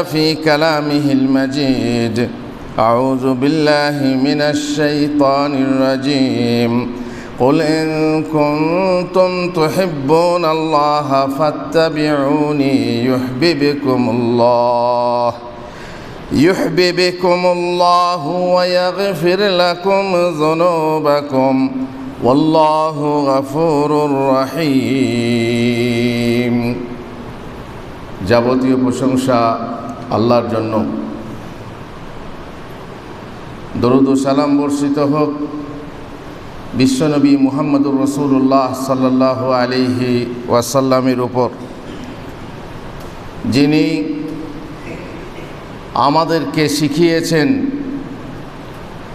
في كلامه المجيد أعوذ بالله من الشيطان الرجيم قل إن كنتم تحبون الله فاتبعوني يحببكم الله يحببكم الله ويغفر لكم ذنوبكم والله غفور رحيم যাবতীয় প্রশংসা আল্লাহর জন্য। দরুদ সালাম বর্ষিত হোক। বিশ্বনবী মুহাম্মদুর রসুল্লাহ সাল্লাহ আলিহি ওয়াসাল্লামের উপর। যিনি আমাদেরকে শিখিয়েছেন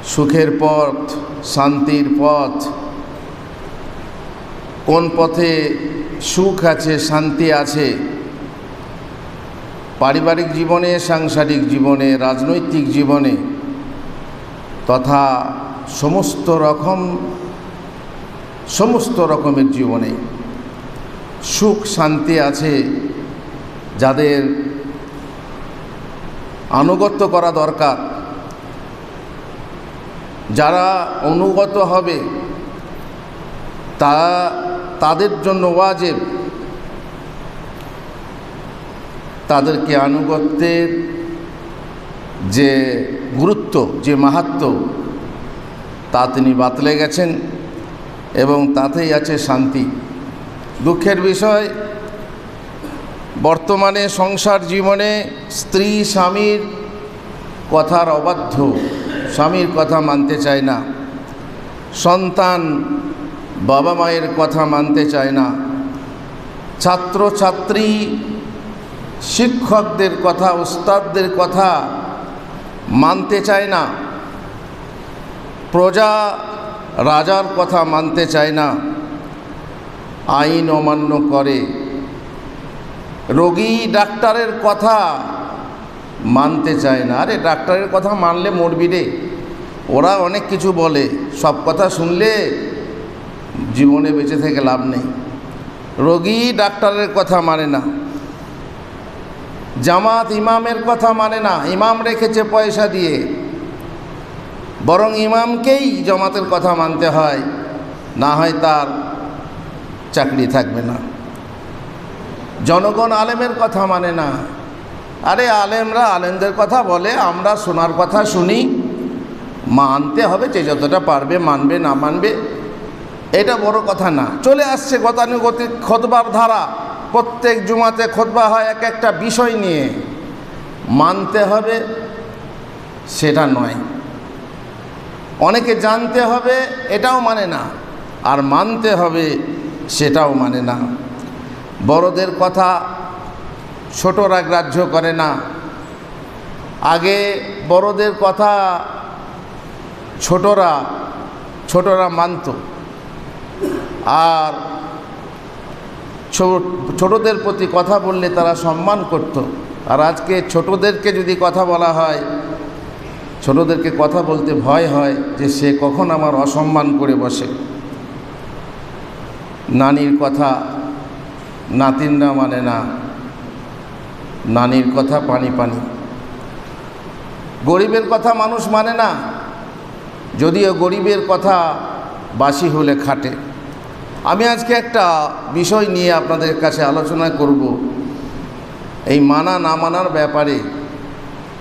সুখের পথ, শান্তির পথ, কোন পথে সুখ আছে, শান্তি আছে পারিবারিক জীবনে, সাংসারিক জীবনে, রাজনৈতিক জীবনে তথা সমস্ত রকম, সমস্ত রকমের জীবনে সুখ, শান্তি আছে যাদের আনুগত্য করা দরকার। যারা অনুগত হবে তা তাদের জন্য ওয়াজেব। তাদেরকে আনুগত্যের যে গুরুত্ব, যে মাহাত্ম, তা তিনি বাতলে গেছেন এবং তাতেই আছে শান্তি। দুঃখের বিষয়, বর্তমানে সংসার জীবনে স্ত্রী, স্বামীর কথার অবাধ্য, স্বামীর কথা মানতে চায় না, সন্তান বাবা মায়ের কথা মানতে চায় না ছাত্র ছাত্রী শিক্ষকদের কথা, উস্তাদদের কথা মানতে চায় না। প্রজা রাজার কথা মানতে চায় না। আইন অমান্য করে। রোগী ডাক্তারের কথা মানতে চায় না। আরে, ডাক্তারের কথা মানলে মরবি রে। ওরা অনেক কিছু বলে। সব কথা শুনলে জীবনে বেঁচে থেকে লাভ নেই। রোগী ডাক্তারের কথা মানে না। জামাত ইমামের কথা মানে না, ইমাম রেখেছে পয়সা দিয়ে। বরং ইমামকেই জামাতের কথা মানতে হয়, না হয় তার চাকরি থাকবে না। জনগণ আলেমের কথা মানে না। আরে আলেমরা আলেমদের কথা বলে, আমরা শোনার কথা শুনি। মানতে হবে যে যতটা পারবে মানবে, না মানবে, এটা বড় কথা না। চলে আসছে গতানুগতিক খোদবার ধারা। প্রত্যেক জুমাতে খোদবা হয় এক একটা বিষয় নিয়ে। মানতে হবে, সেটা নয়। অনেকে জানতে হবে, এটাও মানে না। আর মানতে হবে, সেটাও মানে না। বড়দের কথা ছোটরা গ্রাহ্য করে না। আগে বড়দের কথা ছোটরা ছোটরা মানত। আর ছোটদের প্রতি কথা বললে তারা সম্মান করত। আর আজকে ছোটদেরকে যদি কথা বলা হয়, ছোটদেরকে কথা বলতে ভয় হয় যে সে কখন আমার অসম্মান করে বসে। নানির কথা নাতিনরা মানে না, নানির কথা পানি পানি। গরিবের কথা মানুষ মানে না, যদিও গরিবের কথা বাসি হলে খাটে। আমি আজকে একটা বিষয় নিয়ে আপনাদের কাছে আলোচনা করব। এই মানা না মানার ব্যাপারে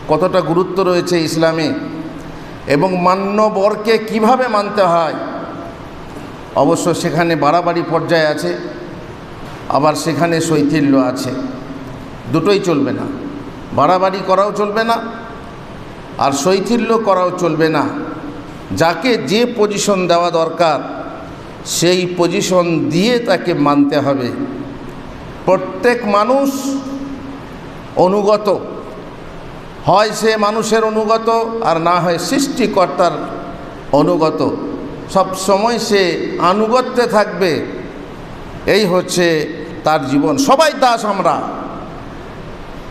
কতটা গুরুত্ব রয়েছে ইসলামে এবং মান্যবরকে কীভাবে মানতে হয়, অবশ্য সেখানে বাড়াবাড়ি পর্যায়ে আছে, আবার সেখানে শৈথিল্য আছে। দুটোই চলবে না। বাড়াবাড়ি করাও চলবে না, আর শৈথিল্য করাও চলবে না। যাকে যে পজিশন দেওয়া দরকার সেই পজিশন দিয়ে তাকে মানতে হবে। প্রত্যেক মানুষ অনুগত। হয় সে মানুষের অনুগত আর না হয় সৃষ্টিকর্তার অনুগত। সব সময় সে আনুগত্যে থাকবে। এই হচ্ছে তার জীবন। সবাই দাস আমরা।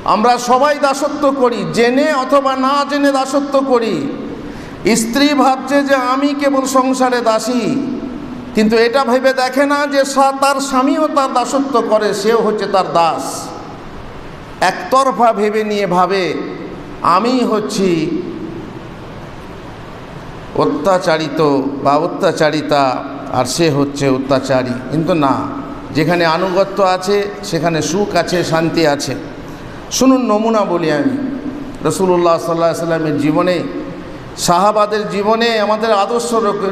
আমরা সবাই দাসত্ব করি। জেনে অথবা না জেনে দাসত্ব করি। স্ত্রী ভাবছে যে আমি কেবল সংসারে দাসী। কিন্তু এটা ভেবে দেখে না যে তার স্বামীও তার দাসত্ব করে, সেও হচ্ছে তার দাস। একতরফা ভেবে নিয়ে ভাবে, আমি হচ্ছি অত্যাচারিত বা অত্যাচারিতা, আর সে হচ্ছে অত্যাচারী। কিন্তু না, যেখানে আনুগত্য আছে, সেখানে সুখ আছে, শান্তি আছে। শুনুন নমুনা বলি আমি। রসুল্লাহ সাল্লাহ সাল্লামের জীবনে সাহাবাদের জীবনে আমাদের আদর্শ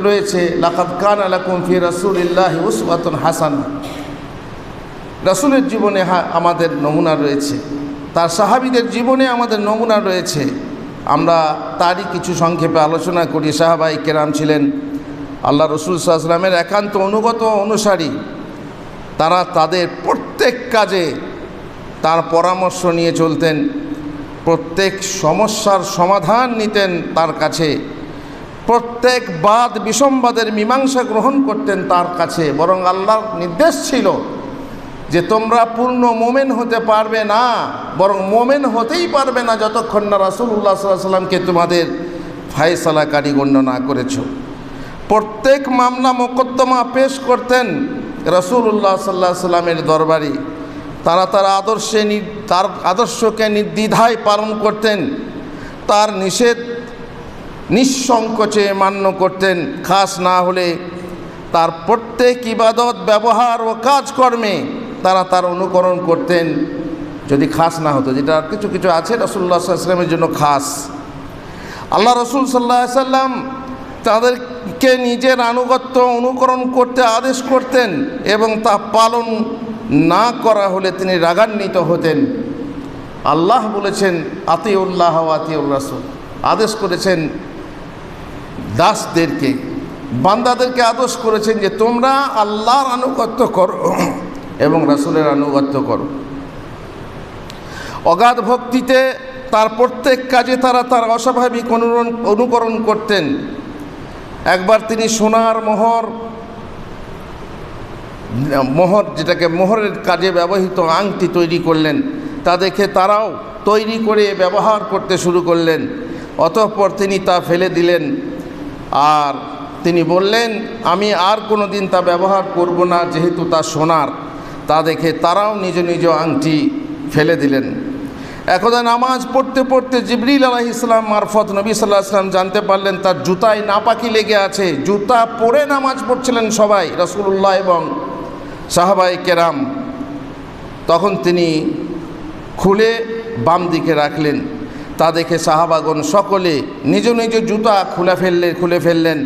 রয়েছে লাকাত কান আলাকুম ফি রসুলিল্লাহ উসওয়াতুন হাসান। রসুলের জীবনে আমাদের নমুনা রয়েছে, তার সাহাবিদের জীবনে আমাদের নমুনা রয়েছে। আমরা তারই কিছু সংক্ষেপে আলোচনা করি। সাহাবাই কেরাম ছিলেন আল্লাহ রসুল সাল্লামের একান্ত অনুগত অনুসারী। তারা তাদের প্রত্যেক কাজে তার পরামর্শ নিয়ে চলতেন। প্রত্যেক সমস্যার সমাধান নিতেন তার কাছে। প্রত্যেক বাদ বিষমবাদের মীমাংসা গ্রহণ করতেন তার কাছে। বরং আল্লাহর নির্দেশ ছিল যে তোমরা পূর্ণ মোমেন হতে পারবে না, বরং মোমেন হতেই পারবে না যতক্ষণ না রাসুল্লাহ সাল্লাহ সাল্লামকে তোমাদের ফায়সালাকারী গণ্য না করেছ। প্রত্যেক মামলা মোকদ্দমা পেশ করতেন রসুল্লাহ সাল্লাহ সাল্লামের দরবারে। তারা তার আদর্শে তার আদর্শকে নির্দ্বিধায় পালন করতেন, তার নিষেধ নিঃসংকোচে মান্য করতেন। খাস না হলে তার প্রত্যেক ইবাদত, ব্যবহার ও কাজকর্মে তারা তার অনুকরণ করতেন। যদি খাস না হতো, যেটা কিছু কিছু আছে রসুল্লাহ সাল্লামের জন্য খাস। আল্লাহ রসুল সাল্লাহ সাল্লাম তাদেরকে নিজের আনুগত্য অনুকরণ করতে আদেশ করতেন এবং তা পালন না করা হলে তিনি রাগান্বিত হতেন। আল্লাহ বলেছেন, আতিউল্লাহ আতিউল রাসুল। আদেশ করেছেন দাসদেরকে। বান্দাদেরকে আদেশ করেছেন যে, তোমরা আল্লাহর আনুগত্য করো এবং রাসুলের আনুগত্য করো। অগাধ ভক্তিতে তার প্রত্যেক কাজে তারা তার অস্বাভাবিক অনুরণ, অনুকরণ করতেন। একবার তিনি সোনার মোহর মোহর, যেটাকে মোহরের কাজে ব্যবহৃত আংটি তৈরি করলেন, তা দেখে তারাও তৈরি করে ব্যবহার করতে শুরু করলেন। অতঃপর তিনি তা ফেলে দিলেন। আর তিনি বললেন, আমি আর কোনো দিন তা ব্যবহার করব না, যেহেতু তা সোনার। তা দেখে তারাও নিজ নিজ আংটি ফেলে দিলেন। একদা নামাজ পড়তে পড়তে জিবরিল আলাহ ইসলাম মারফত নবী সাল্লাহ ইসলাম জানতে পারলেন, তার জুতায় নাপাকি লেগে আছে। জুতা পরে নামাজ পড়ছিলেন সবাই রসুল্লাহ এবং সাহাবাই কেরাম তখন তিনি খুলে বাম দিকে রাখলেন। তা দেখে সাহাবাগণ সকলে নিজ নিজ জুতা খুলে ফেললে, খুলে ফেললেন।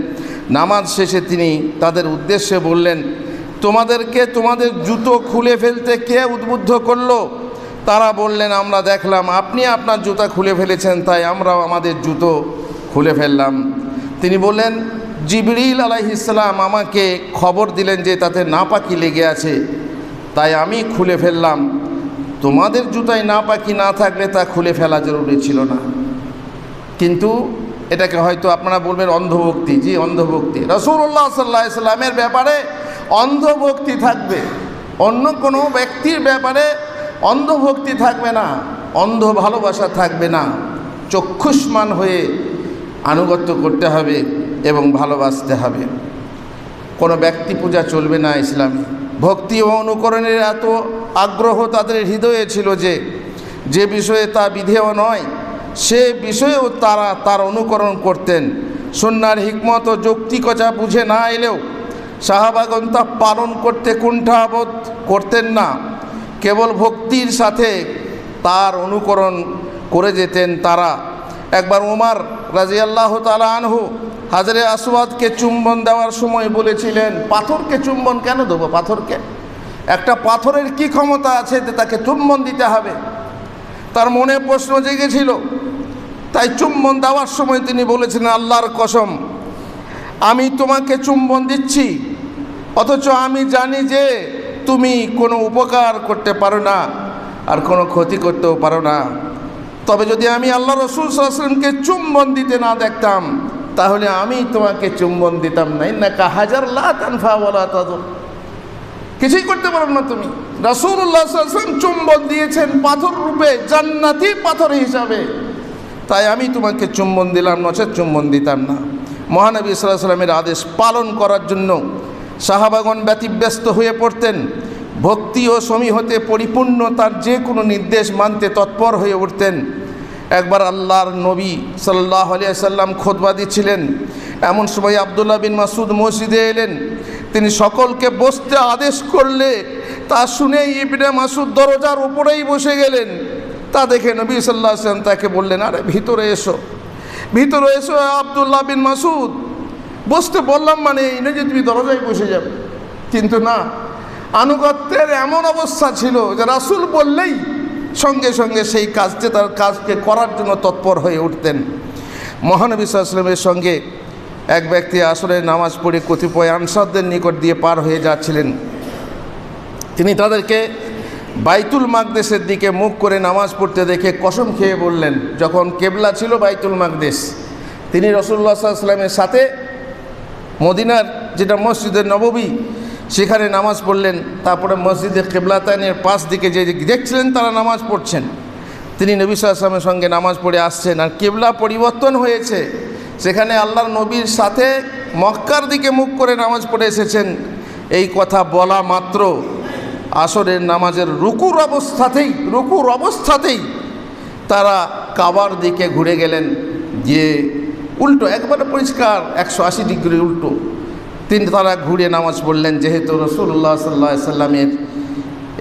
নামাজ শেষে তিনি তাদের উদ্দেশ্যে বললেন, তোমাদেরকে তোমাদের জুতো খুলে ফেলতে কে উদ্বুদ্ধ করল? তারা বললেন, আমরা দেখলাম আপনি আপনার জুতা খুলে ফেলেছেন, তাই আমরাও আমাদের জুতো খুলে ফেললাম। তিনি বললেন জিবরিল আলাইহিসাল্লাম আমাকে খবর দিলেন যে তাতে নাপাকি লেগে আছে। তাই আমি খুলে ফেললাম। তোমাদের জুতায় নাপাকি না থাকলে তা খুলে ফেলা জরুরি ছিল না। কিন্তু এটাকে হয়তো আপনারা বলবেন অন্ধভক্তি। জি, অন্ধভক্তি। রসুল্লাহ সাল্লাহ সাল্লামের ব্যাপারে অন্ধভক্তি থাকবে। অন্য কোনো ব্যক্তির ব্যাপারে অন্ধভক্তি থাকবে না। অন্ধ ভালোবাসা থাকবে না। চক্ষুষ্মান হয়ে আনুগত্য করতে হবে। ভালোবাসতে হবে। কোনো ব্যক্তি পূজা চলবে না ইসলামে। ভক্তি ও অনুকরণের এত আগ্রহ তাদের হৃদয়ে ছিল যে যে বিষয়ে তা বিধেয় নয়, সে বিষয়েও তারা তার অনুকরণ করতেন। সন্ন্যার হিকমত ও যৌক্তিকতা বুঝে না এলেও সাহাবাগন তা পালন করতে কুণ্ঠাবোধ করতেন না। কেবল ভক্তির সাথে তার অনুকরণ করে যেতেন তারা। একবার ওমার রাজিয়াল্লাহ তালা আনহু হাজারে আসওয়াদকে চুম্বন দেওয়ার সময় বলেছিলেন, পাথরকে চুম্বন কেন দেবো? পাথরকে? একটা পাথরের কি ক্ষমতা আছে যে তাকে চুম্বন দিতে হবে? তার মনে প্রশ্ন জেগেছিল। তাই চুম্বন দেওয়ার সময় তিনি বলেছিলেন, আল্লাহর কসম, আমি তোমাকে চুম্বন দিচ্ছি, অথচ আমি জানি যে তুমি কোনো উপকার করতে পারো না আর কোনো ক্ষতি করতেও পারো না। তবে যদি আমি আল্লাহ রসুল সাল্লামকে চুম্বন দিতে না দেখতাম তাহলে আমি তোমাকে চুম্বন দিতাম না। না কা হাজার লা তানফা বলা কিছুই করতে পারো না তুমি। রাসুল্লাহ সাল্লাম চুম্বন দিয়েছেন পাথর রূপে, জান্নাতি পাথর হিসাবে। তাই আমি তোমাকে চুম্বন দিলাম নচেত চুম্বন দিতাম না। মহানবী সাল্লাহ সাল্লামের আদেশ পালন করার জন্য সাহাবাগন ব্যতিব্যস্ত হয়ে পড়তেন। ভক্তি ও সমীহতে পরিপূর্ণ তার যে কোনো নির্দেশ মানতে তৎপর হয়ে উঠতেন। একবার আল্লাহর নবী সাল্লাহ আলিয়া সাল্লাম খোদবা দিচ্ছিলেন। এমন সময় আবদুল্লাহ বিন মাসুদ মসজিদে এলেন। তিনি সকলকে বসতে আদেশ করলে তা শুনে ইবনে মাসুদ দরজার উপরেই বসে গেলেন। তা দেখে নবী সাল্লাহ আসলাম তাকে বললেন, আরে, ভিতরে এসো। ভিতরে এসো আবদুল্লাহ বিন মাসুদ বসতে বললাম মানে এই যে তুমি দরজায় বসে যাবে। কিন্তু না, আনুগত্যের এমন অবস্থা ছিল যে রাসুল বললেই সঙ্গে সঙ্গে সেই কাজটি তার কাজকে করার জন্য তৎপর হয়ে উঠতেন। মহানবী সাল্লামের সঙ্গে এক ব্যক্তি আসলে নামাজ পড়ে কতিপয় আনসারদের নিকট দিয়ে পার হয়ে যাচ্ছিলেন। তিনি তাদেরকে বাইতুল মাকদেশের দিকে মুখ করে নামাজ পড়তে দেখে কসম খেয়ে বললেন, যখন কেবলা ছিল বাইতুল মাকদেশ, তিনি রসুল্লাহ সাল্লামের সাথে মদিনার, যেটা মসজিদের নববী সেখানে নামাজ পড়লেন, তারপরে মসজিদে কেবলাতানের পাশ দিকে যে দেখছিলেন, তারা নামাজ পড়ছেন। তিনি নবী সাল্লামের সঙ্গে নামাজ পড়ে আসছেন আর কেবলা পরিবর্তন হয়েছে। সেখানে আল্লাহর নবীর সাথে মক্কার দিকে মুখ করে নামাজ পড়ে এসেছেন। এই কথা বলা মাত্র। আসরের নামাজের রুকুর অবস্থাতেই রুকুর অবস্থাতেই তারা কাবার দিকে ঘুরে গেলেন। গিয়ে উল্টো, একবারে পরিষ্কার, একশো আশি ডিগ্রি উল্টো। তিনি তারা ঘুরে নামাজ পড়লেন, যেহেতু রসুল্লাহ সাল্লা সাল্লামের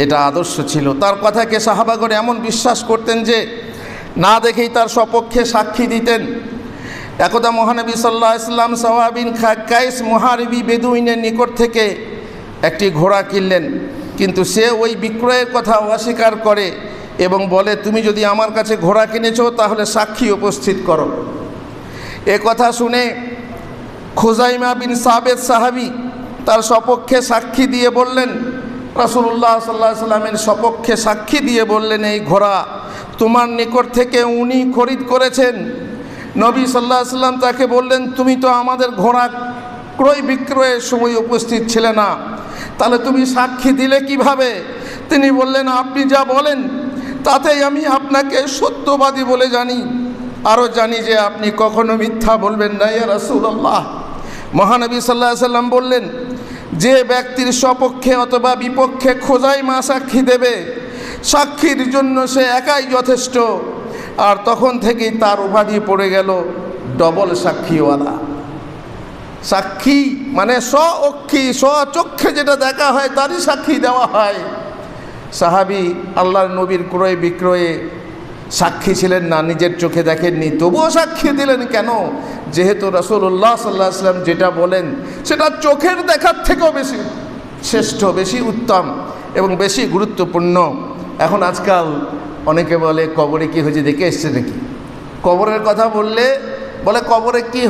এটা আদর্শ ছিল। তার কথাকে সাহাবাগরে এমন বিশ্বাস করতেন যে, না দেখেই তার সপক্ষে সাক্ষী দিতেন। একদা মহানবী সাল্লাহ ইসলাম সাহাবিন খা কাইস মহারবি বেদুইনের নিকট থেকে একটি ঘোড়া কিনলেন। কিন্তু সে ওই বিক্রয়ের কথা অস্বীকার করে এবং বলে, তুমি যদি আমার কাছে ঘোড়া কিনেছো, তাহলে সাক্ষী উপস্থিত করো। এ কথা শুনে খোজাইমা বিন সাবেদ সাহাবি তার সপক্ষে সাক্ষী দিয়ে বললেন রাসুল্লাহ সাল্লাহ সাল্লামের সপক্ষে সাক্ষী দিয়ে বললেন, এই ঘোড়া তোমার নিকট থেকে উনি খরিদ করেছেন। নবী সাল্লাহ সাল্লাম তাকে বললেন, তুমি তো আমাদের ঘোড়া ক্রয় বিক্রয়ের সময় উপস্থিত ছিলে না। তাহলে তুমি সাক্ষী দিলে কীভাবে? তিনি বললেন, আপনি যা বলেন, তাতেই আমি আপনাকে সত্যবাদী বলে জানি। আরও জানি যে আপনি কখনো মিথ্যা বলবেন না, ইয়া রাসূলুল্লাহ। মহানবী সাল্লাহ সাল্লাম বললেন, যে ব্যক্তির সপক্ষে অথবা বিপক্ষে খোঁজাই মা সাক্ষী দেবে, সাক্ষীর জন্য সে একাই যথেষ্ট। আর তখন থেকেই তার উপাধি পড়ে গেল ডবল সাক্ষীওয়ালা। সাক্ষী মানে স্ব অক্ষী স্বচক্ষে যেটা দেখা হয় তারই সাক্ষী দেওয়া হয়। সাহাবি আল্লাহর নবীর ক্রয় বিক্রয়ে সাক্ষী ছিলেন না, নিজের চোখে দেখেননি। তবুও সাক্ষী দিলেন কেন? যেহেতু রসুল্লাহ সাল্লাহ আসলাম যেটা বলেন, সেটা চোখের দেখার থেকেও বেশি শ্রেষ্ঠ, বেশি উত্তম এবং বেশি গুরুত্বপূর্ণ। এখন আজকাল অনেকে বলে, কবরে কি হয়েছে দেখে এসছে নাকি? কবরের কথা বললে, বলে কবরে কি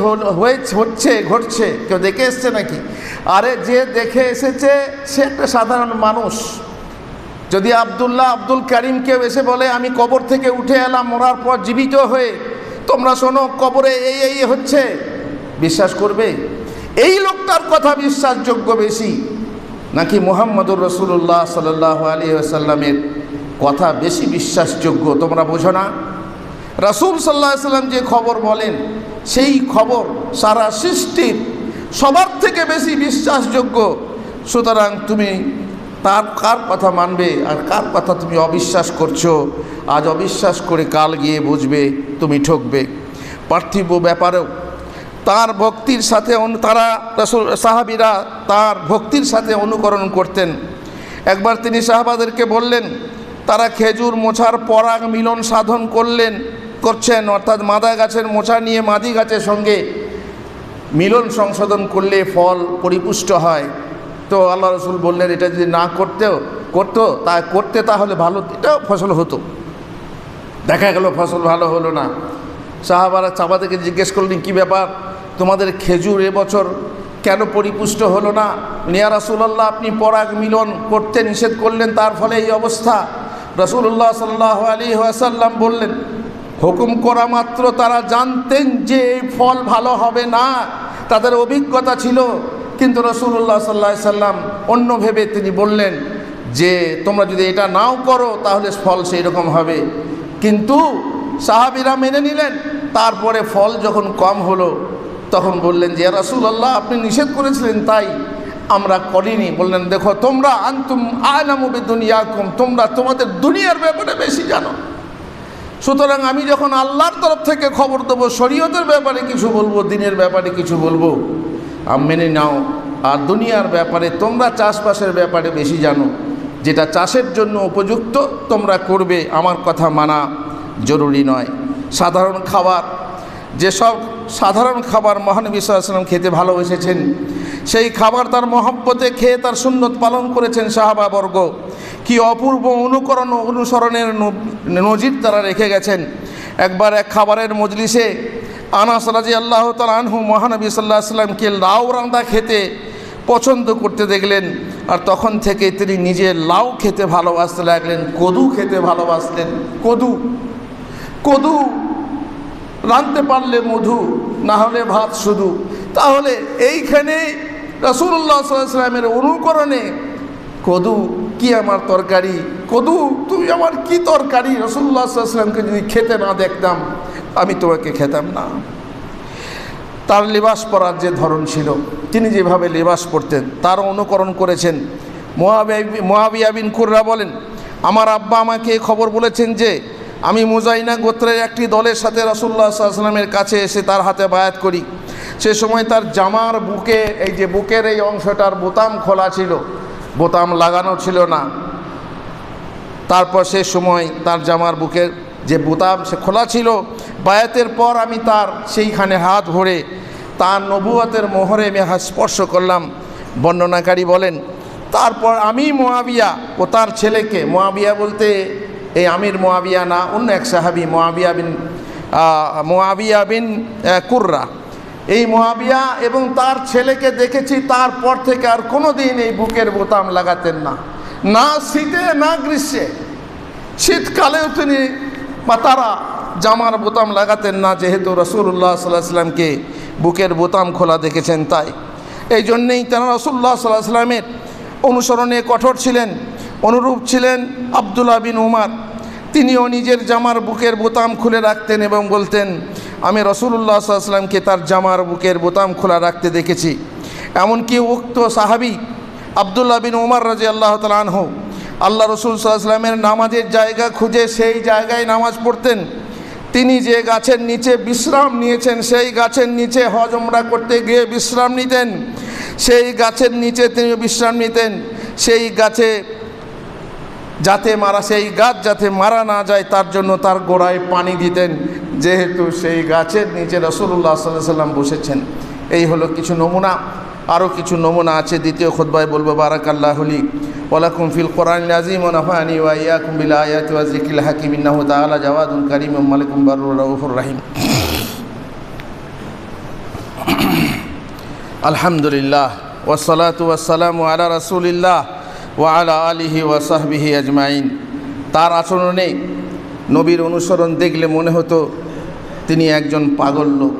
হচ্ছে, ঘটছে, কেউ দেখে এসছে নাকি? আরে যে দেখে এসেছে, সে একটা সাধারণ মানুষ। যদি আবদুল্লাহ আব্দুল করিম কেউ এসে বলে, আমি কবর থেকে উঠে এলাম, মরার পর জীবিত হয়ে তোমরা শোনো, কবরে এই এই হচ্ছে। বিশ্বাস করবে? এই লোকটার কথা বিশ্বাসযোগ্য বেশি। নাকি মোহাম্মদুর রসুল্লাহ সাল্লাহ আলী আসাল্লামের কথা বেশি বিশ্বাসযোগ্য, তোমরা বোঝো না? রাসুল সাল্লাহ সাল্লাম যে খবর বলেন, সেই খবর সারা সৃষ্টির সবার থেকে বেশি বিশ্বাসযোগ্য। সুতরাং তুমি তার কার কথা মানবে আর কার কথা তুমি অবিশ্বাস করছ? আজ অবিশ্বাস করে কাল গিয়ে বুঝবে তুমি ঠকবে। পার্থিব ব্যাপারেও তার ভক্তির সাথে তারা সাহাবিরা তার ভক্তির সাথে অনুকরণ করতেন। একবার তিনি সাহাবাদেরকে বললেন, তারা খেজুর মোছার পরাগ মিলন সাধন করলেন, করছেন, অর্থাৎ মাদা গাছের মোছা নিয়ে মাদি গাছের সঙ্গে মিলন সংশোধন করলে ফল পরিপুষ্ট হয়। তো আল্লাহ রসুল বললেন, এটা যদি না করতেও, করতো, তা করতে তাহলে ভালো, এটাও ফসল হতো। দেখা গেল ফসল ভালো হলো না। সাহাবারা চাবাদেরকে জিজ্ঞেস করলেন, কী ব্যাপার? তোমাদের খেজুর এবছর কেন পরিপুষ্ট হলো না? নিয়া রাসুলাল্লাহ, আপনি পরাগ মিলন করতে নিষেধ করলেন, তার ফলে এই অবস্থা। রসুল্লাহ সাল্লাহ আলী আসাল্লাম বললেন, হুকুম করা মাত্র, তারা জানতেন যে এই ফল ভালো হবে না। তাদের অভিজ্ঞতা ছিল কিন্তু রসুল্লাহ সাল্লা সাল্লাম অন্য ভেবে তিনি বললেন যে, তোমরা যদি এটা নাও করো, তাহলে ফল সেই রকম হবে। কিন্তু সাহাবিরা মেনে নিলেন। তারপরে ফল যখন কম হলো, তখন বললেন যে রাসুল আল্লাহ আপনি নিষেধ করেছিলেন তাই আমরা করিনি। বললেন, দেখো, তোমরা আন্তুম আনামুবি দুনিয়াকুম তোমরা তোমাদের দুনিয়ার ব্যাপারে বেশি জানো। সুতরাং আমি যখন আল্লাহর তরফ থেকে খবর দেবো, শরীয়তের ব্যাপারে কিছু বলব, দিনের ব্যাপারে কিছু বলব মেনে নাও। আর দুনিয়ার ব্যাপারে তোমরা চাষবাসের ব্যাপারে বেশি জানো। যেটা চাষের জন্য উপযুক্ত, তোমরা করবে। আমার কথা মানা জরুরি নয়। সাধারণ খাবার, যেসব সাধারণ খাবার মহানবী সাল্লাম খেতে ভালোবেসেছেন, সেই খাবার তার মহব্বতে খেয়ে তার সুন্নত পালন করেছেন সাহাবাবর্গ। কি অপূর্ব অনুকরণ অনুসরণের নজির তারা রেখে গেছেন। একবার এক খাবারের মজলিসে আনাস রাজি আল্লাহ তাল আনহু মহানবী সাল্লাহ সাল্লামকে লাউ রান্দা খেতে পছন্দ করতে দেখলেন আর তখন থেকে তিনি নিজে লাউ খেতে ভালোবাসতে লাগলেন, কদু খেতে ভালোবাসলেন। কদু কদু রাঁধতে পারলে মধু, না হলে ভাত শুধু। তাহলে এইখানে রসুল্লাহ সাল্লামের অনুকরণে কদু কি আমার তরকারি? কদু তুমি আমার কি তরকারি? রসুল্লাহ সাল্লামকে যদি খেতে না দেখতাম আমি তোমাকে খেতাম না। তার লেবাস পরার যে ধরন ছিল, তিনি যেভাবে লেবাস পরতেন, তার অনুকরণ করেছেন। মোয়াবিয়া বিন কুররা বলেন, আমার আব্বা আমাকে খবর বলেছেন যে, আমি মুজাইনা গোত্রের একটি দলের সাথে রাসুল্লাহ সাল্লামের কাছে এসে তার হাতে বায়াত করি। সে সময় তার জামার বুকে, এই যে বুকের এই অংশটার বোতাম খোলা ছিল, বোতাম লাগানো ছিল না। তারপর সে সময় তার জামার বুকের যে বোতাম, সে খোলা ছিল বায়াতের পর আমি তার সেইখানে হাত ভরে তার নবুয়াতের মোহরে আমি হাত স্পর্শ করলাম। বর্ণনাকারী বলেন, তারপর আমি মোয়াবিয়া ও তার ছেলেকে, মোয়াবিয়া বলতে এই আমির মোয়াবিয়া না, অন্য এক সাহাবি, মোয়াবিয়া বিন মোয়াবিয়া বিন কুর্রা। এই মোয়াবিয়া এবং তার ছেলেকে দেখেছি, তারপর থেকে আর কোনো দিন এই বুকের বোতাম লাগাতেন না। না শীতে, না গ্রীষ্মে। শীতকালেও তিনি বা তারা জামার বোতাম লাগাতেন না, যেহেতু রসুল্লাহ সাল্লাহ সাল্লামকে বুকের বোতাম খোলা দেখেছেন তাই। এই জন্যেই তারা রসুল্লাহ সাল্লাহ সাল্লামের অনুসরণে কঠোর ছিলেন, অনুরূপ ছিলেন আবদুল্লাহ বিন উমার। তিনিও নিজের জামার বুকের বোতাম খুলে রাখতেন এবং বলতেন, আমি রসুল্লাহ সাল্লামকে তার জামার বুকের বোতাম খোলা রাখতে দেখেছি। এমনকি উক্ত সাহাবি আবদুল্লাহ বিন উমার রাজি আল্লাহ তালানহ আল্লাহ রসুল সাল্লামের নামাজের জায়গা খুঁজে সেই জায়গায় নামাজ পড়তেন। তিনি যে গাছের নিচে বিশ্রাম নিয়েছেন, সেই গাছের নিচে হজ উমরা করতে গিয়ে বিশ্রাম নিতেন। সেই গাছের নিচে তিনি বিশ্রাম নিতেন। সেই গাছে যাতে মারা, সেই গাছ যাতে মারা না যায়, তার জন্য তার গোড়ায় পানি দিতেন। যেহেতু সেই গাছের নিচে রসুল্লাহ সাল্লাহ সাল্লাম বসেছেন। এই হলো কিছু নমুনা। আরও কিছু নমুনা আছে। দ্বিতীয় খোদ্বায় বলব বারাকাল্লাহলি ওয়ালাকুম ফিল কোরআন আজিম ও নাফানি ওয়া ইয়াকুম বিল আয়াতি ওয়া যিকিল হাকিম। ইন্নাহু তাআলা জাওয়াদুন কারীম, মালিকুম বারুর রাউফুর রাহিম। আলহামদুলিল্লাহ ওয়াসসালাতু ওয়াসসালামু আলা রাসূলিল্লাহ ওয়া আলা আলিহি ওয়া সাহবিহি আজমাইন। তার আচরণে নবীর অনুসরণ দেখলে মনে হতো তিনি একজন পাগল লোক।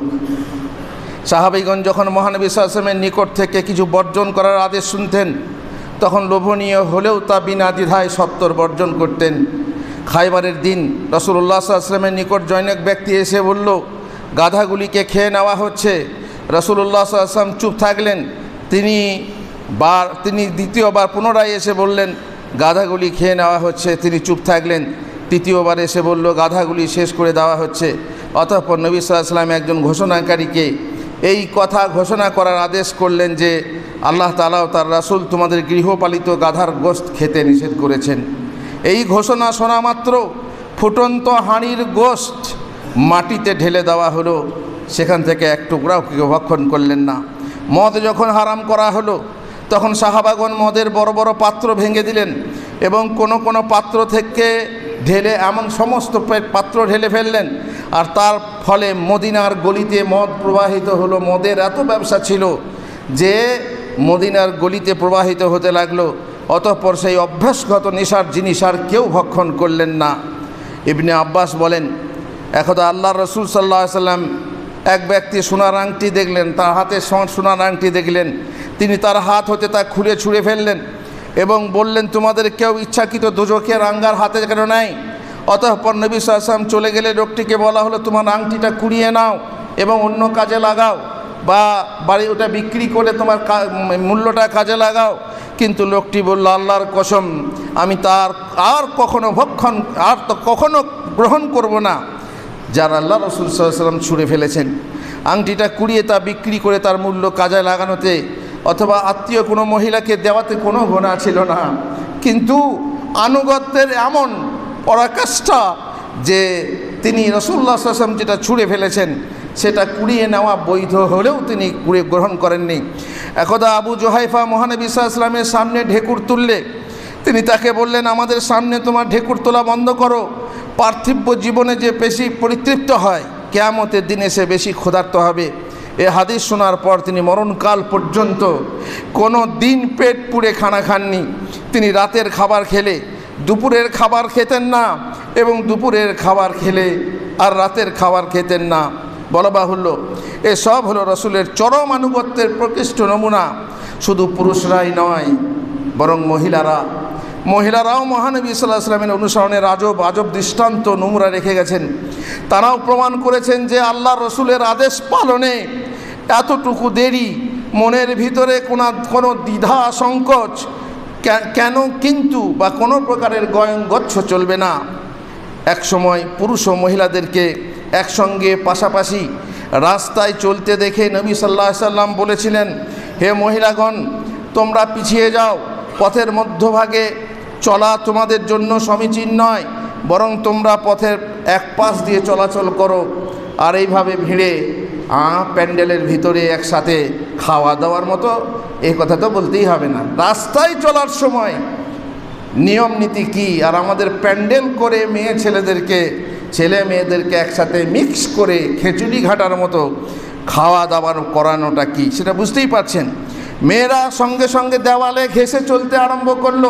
সাহাবিগঞ্জ যখন মহানবী সাল্লামের নিকট থেকে কিছু বর্জন করার আদেশ শুনতেন, তখন লোভনীয় হলেও তা বিনা দ্বিধায় সত্তর বর্জন করতেন। খাইবারের দিন রসুল্লাহ সাল্লামের নিকট জৈনক ব্যক্তি এসে বলল, গাধাগুলিকে খেয়ে নেওয়া হচ্ছে। রসুল্লাহ সাল্লাম চুপ থাকলেন। তিনি বার, তিনি দ্বিতীয়বার পুনরায় এসে বললেন, গাধাগুলি খেয়ে নেওয়া হচ্ছে। তিনি চুপ থাকলেন। তৃতীয়বার এসে বলল, গাধাগুলি শেষ করে দেওয়া হচ্ছে। অতঃপর নবী সাল্লাহ সাল্লাম একজন ঘোষণাকারীকে এই কথা ঘোষণা করার আদেশ করলেন যে আল্লাহ তালাও তার রাসূল তোমাদের গৃহপালিত গাধার গোস্ত খেতে নিষেধ করেছেন। এই ঘোষণা শোনা মাত্র ফুটন্ত হাঁড়ির গোস্ত মাটিতে ঢেলে দেওয়া হলো। সেখান থেকে এক টুকরাও কেউ ভক্ষণ করলেন না। মদ যখন হারাম করা হলো, তখন সাহাবাগন মদের বড় বড় পাত্র ভেঙে দিলেন এবং কোন কোন পাত্র থেকে ঢেলে এমন সমস্ত পাত্র ঢেলে ফেললেন। আর তার ফলে মদিনার গলিতে মদ প্রবাহিত হলো। মদের এত ব্যবসা ছিল যে মদিনার গলিতে প্রবাহিত হতে লাগল। অতঃপর সেই অভ্যাসগত নেশার জিনিস আর কেউ ভক্ষণ করলেন না। ইবনে আব্বাস বলেন, একদা আল্লাহ রসুল সাল্লাহ সাল্লাম এক ব্যক্তি সোনার আংটি দেখলেন, তার হাতে সোনার আংটি দেখলেন। তিনি তার হাত হতে তা খুলে ছুঁড়ে ফেললেন। এবং বললেন, তোমাদের কেউ ইচ্ছাকৃত দুজকের আঙ্গার হাতে কেন নাই? অতঃপর নবী সাল্লাম চলে গেলে লোকটিকে বলা হলো, তোমার আংটিটা কুড়িয়ে নাও এবং অন্য কাজে লাগাও বা বাড়ি ওটা বিক্রি করে তোমার মূল্যটা কাজে লাগাও। কিন্তু লোকটি বলল, আল্লাহর কসম, আমি তার, আর কখনো ভক্ষণ, আর তো কখনো গ্রহণ করব না। যার আল্লাহ রসুল সাল্লাম ছুঁড়ে ফেলেছেন, আংটিটা কুড়িয়ে তা বিক্রি করে তার মূল্য কাজে লাগানোতে অথবা আত্মীয় কোনো মহিলাকে দেওয়াতে কোনো গোনা ছিল না। কিন্তু আনুগত্যের এমন পরাকাষ্ঠা যে তিনি রসুল্লাহ আসলাম যেটা ছুঁড়ে ফেলেছেন, সেটা কুড়িয়ে নেওয়া বৈধ হলেও তিনি কুড়িয়ে গ্রহণ করেননি। একদা আবু জোহাইফা মহানবী ইসলামের সামনে ঢেকুর তুললে, তিনি তাকে বললেন, আমাদের সামনে তোমার ঢেকুর তোলা বন্ধ করো। পার্থিব্য জীবনে যে বেশি পরিতৃপ্ত হয়, কেয়ামতের দিনে সে বেশি ক্ষুধার্ত হবে। এ হাদিস শোনার পর তিনি মরণকাল পর্যন্ত কোনো দিন পেট পুড়ে খানা খাননি। তিনি রাতের খাবার খেলে, দুপুরের খাবার খেতেন না এবং দুপুরের খাবার খেলে আর রাতের খাবার খেতেন না। বলা বাহুল্য এসব হলো রসুলের চরম আনুগত্যের প্রকৃষ্ট নমুনা। শুধু পুরুষরাই নয়, বরং মহিলারা মহিলারাও মহানবী সাল্লাহ সাল্লামের অনুসরণের আজব আজব দৃষ্টান্ত নোংরা রেখে গেছেন। তারাও প্রমাণ করেছেন যে আল্লাহ রসুলের আদেশ পালনে এতটুকু দেরি, মনের ভিতরে কোনো কোনো দ্বিধা, সংকোচ কেন কিন্তু বা কোনো প্রকারের গয়ঙ্গচ্ছ চলবে না। একসময় পুরুষ ও মহিলাদেরকে একসঙ্গে পাশাপাশি রাস্তায় চলতে দেখে নবী সাল্লাহ সাল্লাম বলেছিলেন, হে মহিলাগণ, তোমরা পিছিয়ে যাও, পথের মধ্যভাগে চলা তোমাদের জন্য সমীচীন নয়, বরং তোমরা পথের এক পাশ দিয়ে চলাচল করো আর এইভাবে ভিড়ে প্যান্ডেলের ভিতরে একসাথে খাওয়া দাওয়ার মতো এই কথা তো বলতেই হবে না। রাস্তায় চলার সময় নিয়ম নীতি কী? আর আমাদের প্যান্ডেল করে মেয়ে ছেলেদেরকে, ছেলে মেয়েদেরকে একসাথে মিক্স করে খেচুড়ি ঘাটার মতো খাওয়া দাওয়ার করানোটা কি? সেটা বুঝতেই পারছেন। মেয়েরা সঙ্গে সঙ্গে দেওয়ালে ঘেসে চলতে আরম্ভ করল।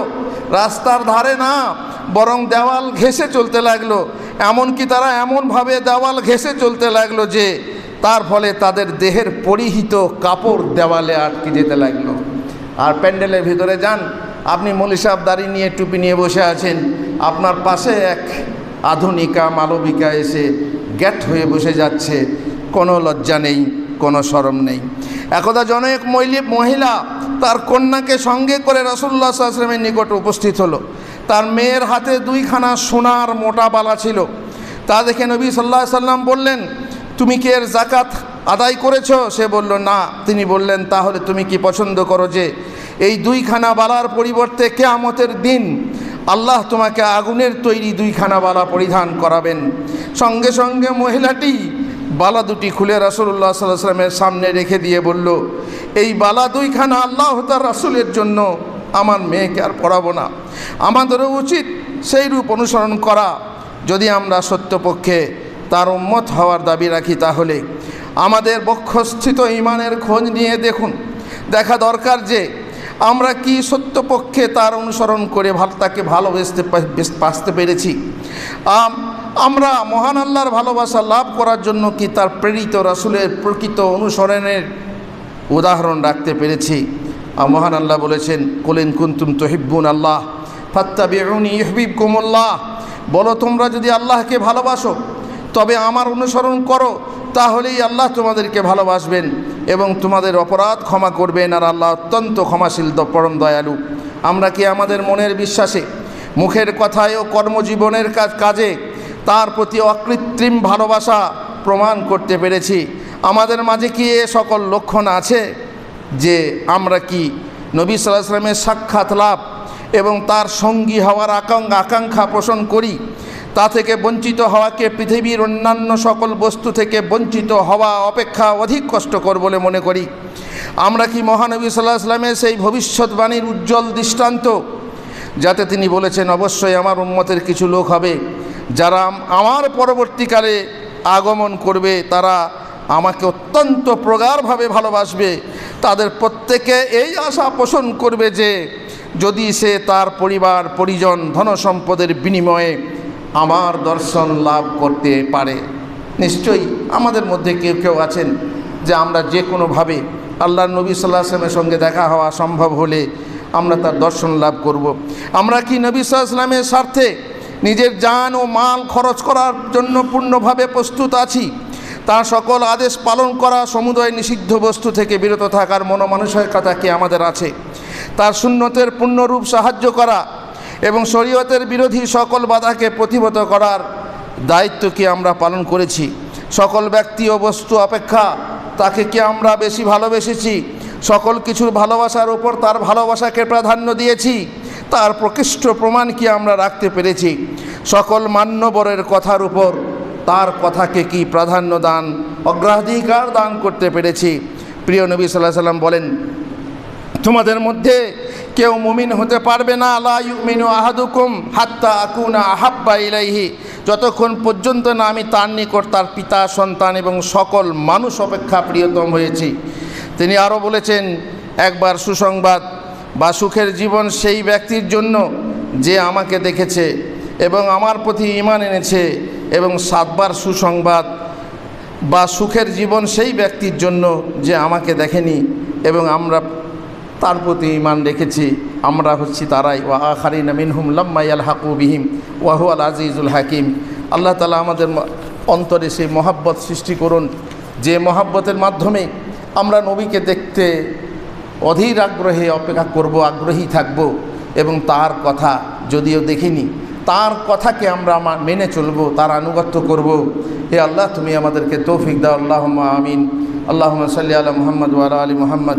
রাস্তার ধারে না, বরং দেওয়াল ঘেসে চলতে লাগল। এমনকি তারা এমনভাবে দেওয়াল ঘেসে চলতে লাগল যে, তার ফলে তাদের দেহের পরিহিত কাপড় দেওয়ালে আটকে যেতে লাগল। আর প্যান্ডেলের ভিতরে যান, আপনি মলিসাব দাড়ি নিয়ে টুপি নিয়ে বসে আছেন। আপনার পাশে এক আধুনিকা মালবিকা এসে গ্যাট হয়ে বসে যাচ্ছে। কোনো লজ্জা নেই, কোনো সরম নেই। একদা জনক মহিলি মহিলা তার কন্যাকে সঙ্গে করে রসুল্লাহ আসলামের নিকট উপস্থিত হলো। তার মেয়ের হাতে দুইখানা সোনার মোটা বালা ছিল। তা দেখে নবী সাল্লাহ সাল্লাম বললেন, তুমি কি এর জাকাত আদায় করেছ? সে বলল, না। তিনি বললেন, তাহলে তুমি কি পছন্দ করো যে এই দুইখানা বালার পরিবর্তে কেয়ামতের দিন আল্লাহ তোমাকে আগুনের তৈরি দুইখানা বালা পরিধান করাবেন। সঙ্গে সঙ্গে মহিলাটি বালা দুটি খুলে রাসুল্লাহ সাল্লাহ সাল্লামের সামনে রেখে দিয়ে বলল, এই বালা দুইখানা আল্লাহ তার রাসুলের জন্য আমার মেয়েকে আর পড়াবো না। আমাদেরও উচিত সেই রূপ অনুসরণ করা। যদি আমরা সত্যপক্ষে তার উম্মত হওয়ার দাবি রাখি তাহলে আমাদের বক্ষস্থিত ইমানের খোঁজ নিয়ে দেখুন। দেখা দরকার যে আমরা কি সত্যপক্ষে তার অনুসরণ করে ভালো তাকে ভালোবেসতে বাঁচতে পেরেছি। আমরা মহান আল্লাহর ভালোবাসা লাভ করার জন্য কি তার প্রেরিত রাসুলের প্রকৃত অনুসরণের উদাহরণ রাখতে পেরেছি? মহান আল্লাহ বলেছেন কোলেন কুন্তুম তহিব্বুন আল্লাহ ফাত্তা বেরুনি ইহবিব কুমুল্লাহ বলো, তোমরা যদি আল্লাহকে ভালোবাসো, তবে আমার অনুসরণ করো, তাহলেই আল্লাহ তোমাদেরকে ভালোবাসবেন এবং তোমাদের অপরাধ ক্ষমা করবেন আর আল্লাহ অত্যন্ত ক্ষমাশীল, পরম দয়ালু। আমরা কি আমাদের মনের বিশ্বাসে, মুখের কথায় ও কর্মজীবনের কাজ কাজে তার প্রতি অকৃত্রিম ভালোবাসা প্রমাণ করতে পেরেছি। আমাদের মাঝে কি এ সকল লক্ষণ আছে যে আমরা কি নবী সাল্লাহ সাল্লামের সাক্ষাৎ লাভ এবং তার সঙ্গী হওয়ার আকাঙ্ক্ষা পোষণ করি? তা থেকে বঞ্চিত হওয়াকে পৃথিবীর অন্যান্য সকল বস্তু থেকে বঞ্চিত হওয়া অপেক্ষা অধিক কষ্টকর বলে মনে করি। আমরা কি মহানবী সাল্লাহ সাল্লামের সেই ভবিষ্যৎবাণীর উজ্জ্বল দৃষ্টান্ত? যাতে তিনি বলেছেন, অবশ্যই আমার উন্মতের কিছু লোক হবে যারা আমার পরবর্তীকালে আগমন করবে, তারা আমাকে অত্যন্ত প্রগাঢ়ভাবে ভালোবাসবে তাদের প্রত্যেকে এই আশা পোষণ করবে যে, যদি সে তার পরিবার, পরিজন ধনসম্পদের বিনিময়ে আমার দর্শন লাভ করতে পারে নিশ্চয়ই আমাদের মধ্যে কেউ কেউ আছেন যে আমরা যে কোনোভাবে আল্লাহ নবী সাল্লাহ আসলামের সঙ্গে দেখা হওয়া সম্ভব হলে আমরা তার দর্শন লাভ করব। আমরা কি নবী সাল্লামের স্বার্থে নিজের যান ও মাল খরচ করার জন্য পূর্ণভাবে প্রস্তুত আছি। তা সকল আদেশ পালন করা সমুদয় নিষিদ্ধ বস্তু থেকে বিরত থাকার মনোমানসিকতা কি আমাদের আছে। তার শূন্যতের পূর্ণরূপ সাহায্য করা এবং শরীয়তের বিরোধী সকল বাধাকে প্রতিহত করার দায়িত্ব কি আমরা পালন করেছি। সকল ব্যক্তি ও বস্তু অপেক্ষা তাকে কি আমরা বেশি ভালোবেসেছি? সকল কিছুর ভালোবাসার উপর তার ভালোবাসাকে প্রাধান্য দিয়েছি? তার প্রকৃষ্ট প্রমাণ কি আমরা রাখতে পেরেছি? সকল মান্যবরের কথার উপর তার কথাকে কি প্রাধান্য দান, অগ্রাধিকার দান করতে পেরেছি? প্রিয় নবী সাল্লাহ সাল্লাম বলেন, তোমাদের মধ্যে কেউ মুমিন হতে পারবে না, লা ইউমিনু আহাদুকুম হাত্তা আকুনা আহাব্বা ইলাইহি। যতক্ষণ পর্যন্ত না আমি তার নিকট তার পিতা, সন্তান এবং সকল মানুষ অপেক্ষা প্রিয়তম হয়েছি। তিনি আরও বলেছেন, একবার সুসংবাদ বা সুখের জীবন সেই ব্যক্তির জন্য যে আমাকে দেখেছে এবং আমার প্রতি ইমান এনেছে এবং সাতবার সুসংবাদ বা সুখের জীবন সেই ব্যক্তির জন্য যে আমাকে দেখেনি এবং আমরা তার প্রতি ইমান রেখেছি, আমরা হচ্ছি তারাই। ওয়া আখারিনা মিনহুম লাম্মাইয়াল হাকু বিহিম ওয়াহু আল আজিজুল হাকিম। আল্লাহ তালা আমাদের অন্তরে সেই মহাব্বত সৃষ্টি করুন। যে মহাব্বতের মাধ্যমে আমরা নবীকে দেখতে অধীর আগ্রহে অপেক্ষা করব, আগ্রহী থাকব এবং তার কথা যদিও দেখিনি, তার কথাকে আমরা আমা- মেনে চলবো, তার আনুগত্য করব। হে আল্লাহ, তুমি আমাদেরকে তৌফিক দাও আল্লাহ আমিন। আল্লাহ সাল্লি আলা মোহাম্মদ ওয়ালা আলী মোহাম্মদ।